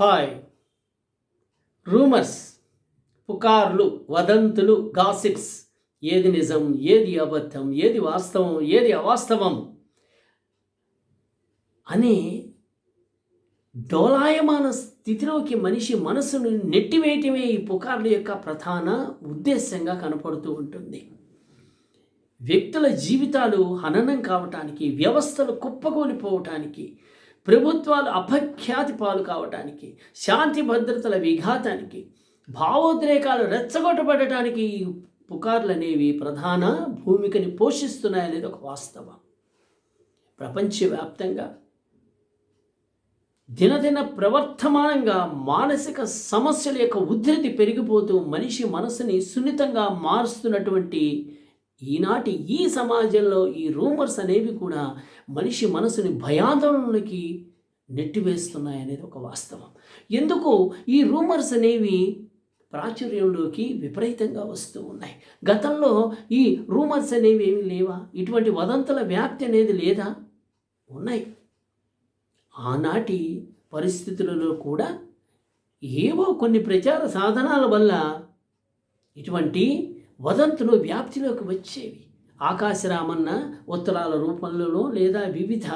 Hi. Rumours పుకార్లు వదంతులు gossips. ఏది నిజం ఏది అబద్ధం ఏది వాస్తవం ఏది అవాస్తవం అని డోలాయమాన స్థితిలోకి మనిషి మనసును నెట్టివేయటమే ఈ పుకార్ల యొక్క ప్రధాన ఉద్దేశంగా కనపడుతూ ఉంటుంది. వ్యక్తుల జీవితాలు హననం కావటానికి వ్యవస్థలు కుప్పకూలిపోవటానికి ప్రభుత్వాలు అపఖ్యాతి పాలు కావటానికి శాంతి భద్రతల విఘాతానికి భావోద్రేకాలు రెచ్చగొట్టబడటానికి ఈ పుకార్లు అనేవి ప్రధాన భూమికని పోషిస్తున్నాయనేది ఒక వాస్తవం. ప్రపంచవ్యాప్తంగా దినదిన ప్రవర్తమానంగా మానసిక సమస్యల యొక్క ఉధృతి పెరిగిపోతూ మనిషి మనసుని సున్నితంగా మారుస్తున్నటువంటి ఈనాటి ఈ సమాజంలో ఈ రూమర్స్ అనేవి కూడా మనిషి మనసుని భయాందోళనలకి నెట్టివేస్తున్నాయనేది ఒక వాస్తవం. ఎందుకు? ఈ రూమర్స్ అనేవి ప్రాచుర్యంలోకి విపరీతంగా వస్తూ ఉన్నాయి. గతంలో ఈ రూమర్స్ అనేవి ఏమి లేవా? ఇటువంటి వదంతుల వ్యాప్తి అనేది లేదా? ఉన్నాయి. ఆనాటి పరిస్థితులలో కూడా ఏవో కొన్ని ప్రచార సాధనాల వల్ల ఇటువంటి వదంతులు వ్యాప్తిలోకి వచ్చేవి. ఆకాశరామన్న ఉత్తరాల రూపంలోనో లేదా వివిధ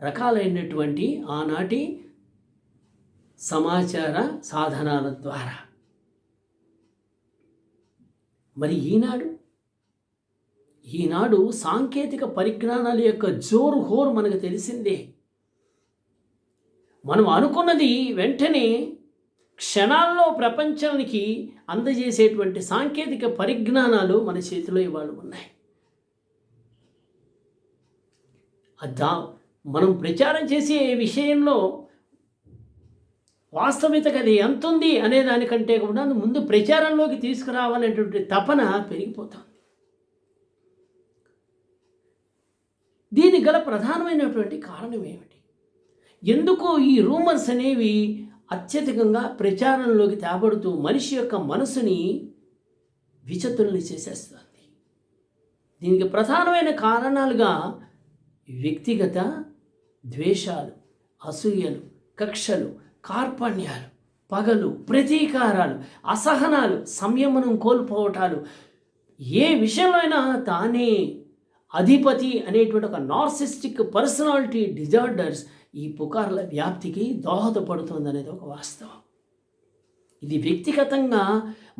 రకాలైనటువంటి ఆనాటి సమాచార సాధనాల ద్వారా. మరి ఈనాడు? ఈనాడు సాంకేతిక పరిజ్ఞానాల యొక్క జోరు హోరు మనకు తెలిసిందే. మనం అనుకున్నది వెంటనే క్షణాల్లో ప్రపంచానికి అందజేసేటువంటి సాంకేతిక పరిజ్ఞానాలు మన చేతిలో ఇవాళ ఉన్నాయి. అదా మనం ప్రచారం చేసే విషయంలో వాస్తవికత అది ఎంత ఉంది అనే దానికంటే కూడా ముందు ప్రచారంలోకి తీసుకురావాలనేటువంటి తపన పెరిగిపోతుంది. దీనికి గల ప్రధానమైనటువంటి కారణం ఏమిటి? ఎందుకు ఈ రూమర్స్ అనేవి అత్యధికంగా ప్రచారంలోకి తేబడుతూ మనిషి యొక్క మనసుని విచతుల్ని చేసేస్తుంది. దీనికి ప్రధానమైన కారణాలుగా వ్యక్తిగత ద్వేషాలు అసూయలు కక్షలు కార్పణ్యాలు పగలు ప్రతీకారాలు అసహనాలు సంయమనం కోల్పోవటాలు ఏ విషయంలో అయినా తానే అధిపతి అనేటువంటి ఒక నార్సిస్టిక్ పర్సనాలిటీ డిజార్డర్స్ ఈ పుకార్ల వ్యాప్తికి దోహదపడుతుంది అనేది ఒక వాస్తవం. ఇది వ్యక్తిగతంగా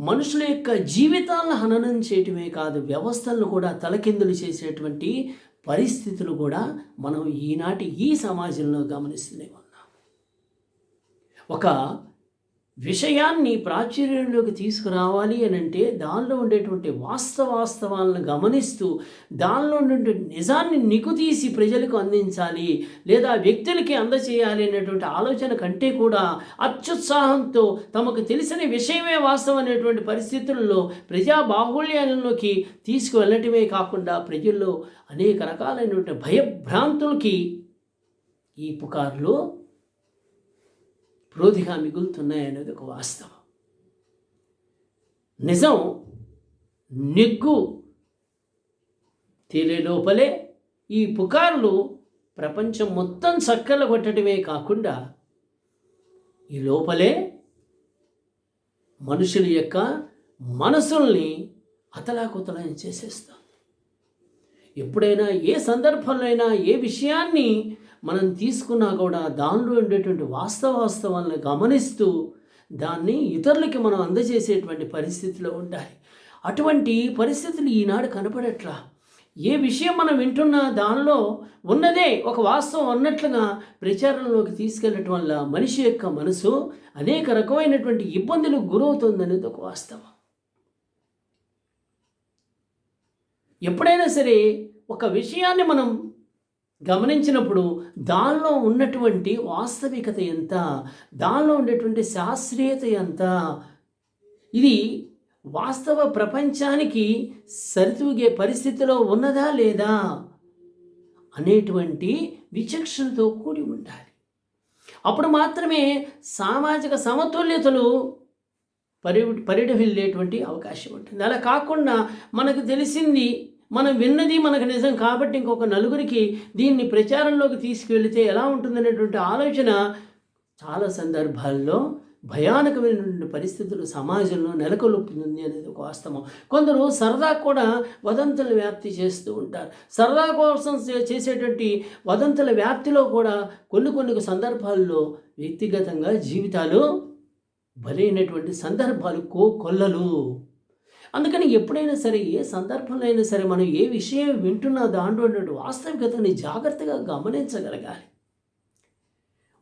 మనుషుల యొక్క జీవితాలను హననం చేయటమే కాదు వ్యవస్థలను కూడా తలకిందులు చేసేటువంటి పరిస్థితులు కూడా మనం ఈనాటి ఈ సమాజంలో గమనిస్తూనే ఉన్నాం. ఒక విషయాన్ని ప్రాచుర్యంలోకి తీసుకురావాలి అని అంటే దానిలో ఉండేటువంటి వాస్తవాస్తవాలను గమనిస్తూ దానిలో ఉండే నిజాన్ని నికుతీసి ప్రజలకు అందించాలి లేదా వ్యక్తులకి అందచేయాలి అనేటువంటి ఆలోచన కంటే కూడా అత్యుత్సాహంతో తమకు తెలిసిన విషయమే వాస్తవం అనేటువంటి పరిస్థితుల్లో ప్రజా బాహుళ్యాలలోకి తీసుకువెళ్ళటమే కాకుండా ప్రజల్లో అనేక రకాలైనటువంటి భయభ్రాంతులకి ఈ పుకార్లు ప్రోధిగా మిగులుతున్నాయనేది ఒక వాస్తవం. నిజం నిగ్గు తేలే లోపలే ఈ పుకార్లు ప్రపంచం మొత్తం చక్కలు కొట్టడమే కాకుండా ఈ లోపలే మనుషుల యొక్క మనసుల్ని అతలాకుతలం చేసేస్తాం. ఎప్పుడైనా ఏ సందర్భంలో అయినా ఏ విషయాన్ని మనం తీసుకున్నా కూడా దానిలో ఉండేటువంటి వాస్తవ వాస్తవాలను గమనిస్తూ దాన్ని ఇతరులకి మనం అందజేసేటువంటి పరిస్థితిలో ఉండాలి. అటువంటి పరిస్థితులు ఈనాడు కనపడట్లా. ఏ విషయం మనం వింటున్నా దానిలో ఉన్నదే ఒక వాస్తవం అన్నట్లుగా ప్రచారంలోకి తీసుకెళ్ళటం వల్ల మనిషి యొక్క మనసు అనేక రకమైనటువంటి ఇబ్బందులకు గురవుతుందనేది ఒక వాస్తవం. ఎప్పుడైనా సరే ఒక విషయాన్ని మనం గమనించినప్పుడు దానిలో ఉన్నటువంటి వాస్తవికత ఎంత? దానిలో ఉండేటువంటి శాస్త్రీయత ఎంత? ఇది వాస్తవ ప్రపంచానికి సరితూగే పరిస్థితిలో ఉన్నదా లేదా అనేటువంటి విచక్షణతో కూడి ఉండాలి. అప్పుడు మాత్రమే సామాజిక సమతుల్యతలు పరి పరిడవిల్లేటువంటి అవకాశం ఉంటుంది. అలా కాకుండా మనకు తెలిసింది మనం విన్నది మనకు నిజం కాబట్టి ఇంకొక నలుగురికి దీన్ని ప్రచారంలోకి తీసుకువెళితే ఎలా ఉంటుందనేటువంటి ఆలోచన చాలా సందర్భాల్లో భయానకమైనటువంటి పరిస్థితులు సమాజంలో నెలకొల్పుతుంది అనేది ఒక వాస్తవం. కొందరు సరదా కూడా వదంతుల వ్యాప్తి చేస్తూ ఉంటారు. సరదా కోసం చేసేటువంటి వదంతుల వ్యాప్తిలో కూడా కొన్ని కొన్ని సందర్భాల్లో వ్యక్తిగతంగా జీవితాలు బలైనటువంటి సందర్భాలు కో కొల్లలు. అందుకని ఎప్పుడైనా సరే ఏ సందర్భంలో అయినా సరే మనం ఏ విషయం వింటున్నా దాంట్లో వాస్తవికతని జాగ్రత్తగా గమనించగలగాలి.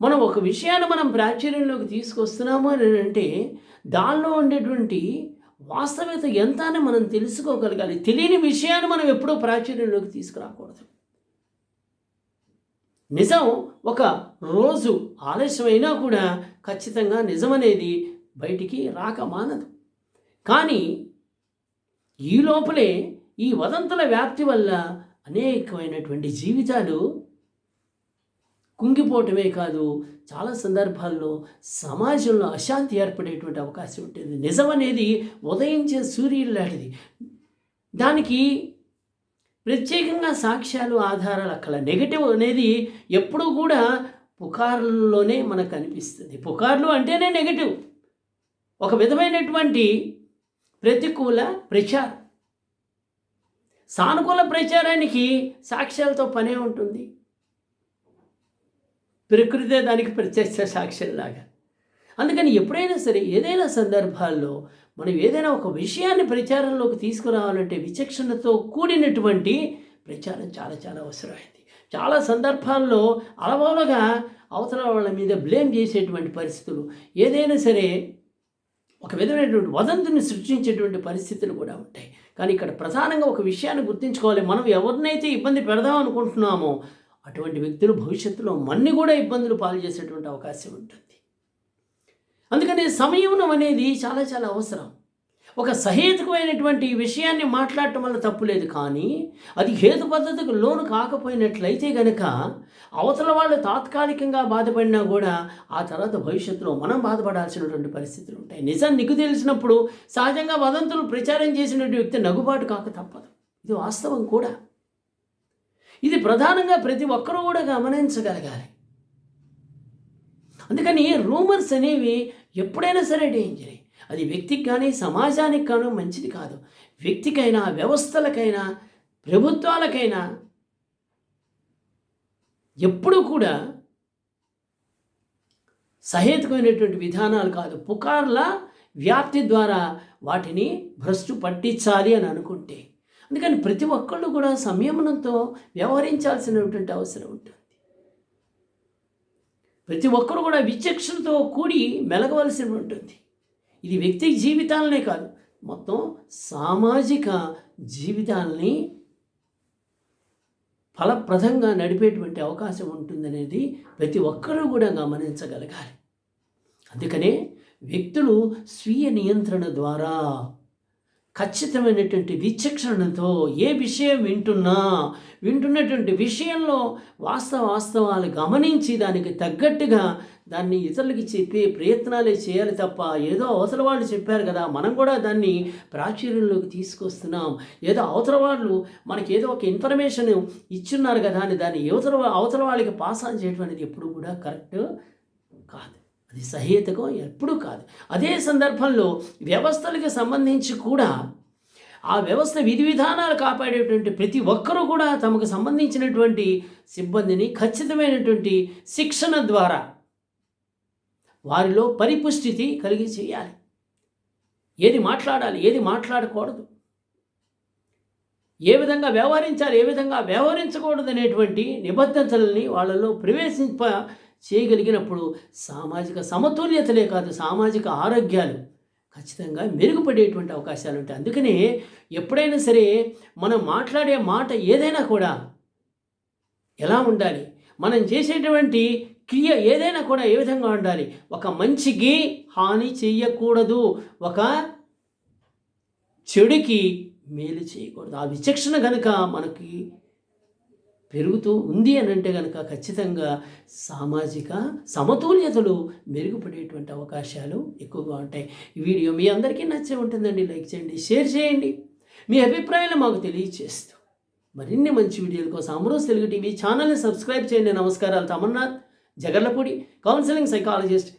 మనం ఒక విషయాన్ని మనం ప్రాచుర్యంలోకి తీసుకొస్తున్నాము అని అంటే దానిలో ఉండేటువంటి వాస్తవికత ఎంత అని మనం తెలుసుకోగలగాలి. తెలియని విషయాన్ని మనం ఎప్పుడూ ప్రాచుర్యంలోకి తీసుకురాకూడదు. నిజం ఒక రోజు ఆలస్యమైనా కూడా ఖచ్చితంగా నిజం అనేది బయటికి రాక మానదు. కానీ ఈ లోపలే ఈ వదంతుల వ్యాప్తి వల్ల అనేకమైనటువంటి జీవితాలు కుంగిపోవటమే కాదు చాలా సందర్భాల్లో సమాజంలో అశాంతి ఏర్పడేటువంటి అవకాశం ఉంటుంది. నిజం అనేది ఉదయించే సూర్యుడు లాంటిది. దానికి ప్రత్యేకంగా సాక్ష్యాలు ఆధారాలు అక్కడ నెగటివ్ అనేది ఎప్పుడూ కూడా పుకార్లలోనే మనకు అనిపిస్తుంది. పుకార్లు అంటేనే నెగటివ్ ఒక విధమైనటువంటి ప్రతికూల ప్రచారం. సానుకూల ప్రచారానికి సాక్ష్యాలతో పనే ఉంటుంది. ప్రకృతే దానికి ప్రత్యక్ష సాక్ష్యంలాగా. అందుకని ఎప్పుడైనా సరే ఏదైనా సందర్భాల్లో మనం ఏదైనా ఒక విషయాన్ని ప్రచారంలోకి తీసుకురావాలంటే విచక్షణతో కూడినటువంటి ప్రచారం చాలా చాలా అవసరమైంది. చాలా సందర్భాల్లో అలవాలుగా అవతల వాళ్ళ మీద బ్లేమ్ చేసేటువంటి పరిస్థితులు ఏదైనా సరే ఒక విధమైనటువంటి వదంతిని సృష్టించేటువంటి పరిస్థితులు కూడా ఉంటాయి. కానీ ఇక్కడ ప్రధానంగా ఒక విషయాన్ని గుర్తుంచుకోవాలి. మనం ఎవరినైతే ఇబ్బంది పెడదాం అనుకుంటున్నామో అటువంటి వ్యక్తులు భవిష్యత్తులో మన్ని కూడా ఇబ్బందులు పాలు చేసేటువంటి అవకాశం ఉంటుంది. అందుకని సమయం అనేది చాలా చాలా అవసరం. ఒక సహేతుకమైనటువంటి విషయాన్ని మాట్లాడటం వల్ల తప్పులేదు కానీ అది హేతు పద్ధతికి లోను కాకపోయినట్లయితే గనక అవతల వాళ్ళు తాత్కాలికంగా బాధపడినా కూడా ఆ తర్వాత భవిష్యత్తులో మనం బాధపడాల్సినటువంటి పరిస్థితులు ఉంటాయి. నిజం నీకు తెలిసినప్పుడు సహజంగా వదంతులు ప్రచారం చేసినటువంటి వ్యక్తి నగుబాటు కాక తప్పదు. ఇది వాస్తవం కూడా. ఇది ప్రధానంగా ప్రతి ఒక్కరూ కూడా గమనించగలగాలి. అందుకని రూమర్స్ అనేవి ఎప్పుడైనా సరే డేంజరే అది వ్యక్తికి కానీ సమాజానికి కానీ మంచిది కాదు. వ్యక్తికైనా వ్యవస్థలకైనా ప్రభుత్వాలకైనా ఎప్పుడూ కూడా సహేతుకమైనటువంటి విధానాలు కాదు. పుకార్ల వ్యాప్తి ద్వారా వాటిని భ్రష్టు పట్టించాలి అని అనుకుంటే. అందుకని ప్రతి ఒక్కళ్ళు కూడా సంయమనంతో వ్యవహరించాల్సినటువంటి అవసరం ఉంటుంది. ప్రతి ఒక్కరు కూడా విచక్షణతో కూడి మెలగవలసి ఉంటుంది. ఇది వ్యక్తి జీవితాలనే కాదు. మొత్తం సామాజిక జీవితాలని ఫలప్రదంగా నడిపేటువంటి అవకాశం ఉంటుందనేది ప్రతి ఒక్కరూ కూడా గమనించగలగాలి. అందుకనే వ్యక్తులు స్వీయ నియంత్రణ ద్వారా ఖచ్చితమైనటువంటి విచక్షణతో ఏ విషయం వింటున్నా వింటున్నటువంటి విషయంలో వాస్తవ వాస్తవాలు గమనించి దానికి తగ్గట్టుగా దాన్ని ఇతరులకి చెప్పే ప్రయత్నాలే చేయాలి తప్ప ఏదో అవతల వాళ్ళు చెప్పారు కదా మనం కూడా దాన్ని ప్రాచుర్యంలోకి తీసుకొస్తున్నాం. ఏదో అవతల వాళ్ళు మనకి ఏదో ఒక ఇన్ఫర్మేషన్ ఇచ్చున్నారు కదా అని దాన్ని యువతల అవతల వాళ్ళకి పాస్ ఆన్ చేయడం అనేది ఎప్పుడు కూడా కరెక్ట్ కాదు. అది సహేతకం ఎప్పుడూ కాదు. అదే సందర్భంలో వ్యవస్థలకు సంబంధించి కూడా ఆ వ్యవస్థ విధి విధానాలు కాపాడేటువంటి ప్రతి ఒక్కరూ కూడా తమకు సంబంధించినటువంటి సిబ్బందిని ఖచ్చితమైనటువంటి శిక్షణ ద్వారా వారిలో పరిపుష్టితి కలిగి చేయాలి. ఏది మాట్లాడాలి ఏది మాట్లాడకూడదు. ఏ విధంగా వ్యవహరించాలి ఏ విధంగా వ్యవహరించకూడదు అనేటువంటి నిబద్ధతల్ని వాళ్ళలో ప్రవేశింప చేయగలిగినప్పుడు సామాజిక సమతుల్యతలే కాదు సామాజిక ఆరోగ్యాలు ఖచ్చితంగా మెరుగుపడేటువంటి అవకాశాలు ఉంటాయి అందుకనే ఎప్పుడైనా సరే మనం మాట్లాడే మాట ఏదైనా కూడా ఎలా ఉండాలి? మనం చేసేటువంటి క్రియ ఏదైనా కూడా ఏ విధంగా ఉండాలి? ఒక మంచికి హాని చేయకూడదు ఒక చెడుకి మేలు చేయకూడదు ఆ విచక్షణ కనుక మనకి పెరుగుతూ ఉంది అని అంటే కనుక ఖచ్చితంగా సామాజిక సమతుల్యతలు మెరుగుపడేటువంటి అవకాశాలు ఎక్కువగా ఉంటాయి. ఈ వీడియో మీ అందరికీ నచ్చే ఉంటుందండి. లైక్ చేయండి షేర్ చేయండి. మీ అభిప్రాయాలు మాకు తెలియచేస్తూ మరిన్ని మంచి వీడియోల కోసం అమరోజ్ తెలుగు టీవీ ఛానల్ని సబ్స్క్రైబ్ చేయండి. నమస్కారాలు. తమన్నాథ్ జగర్లపూడి కౌన్సిలింగ్ సైకాలజిస్ట్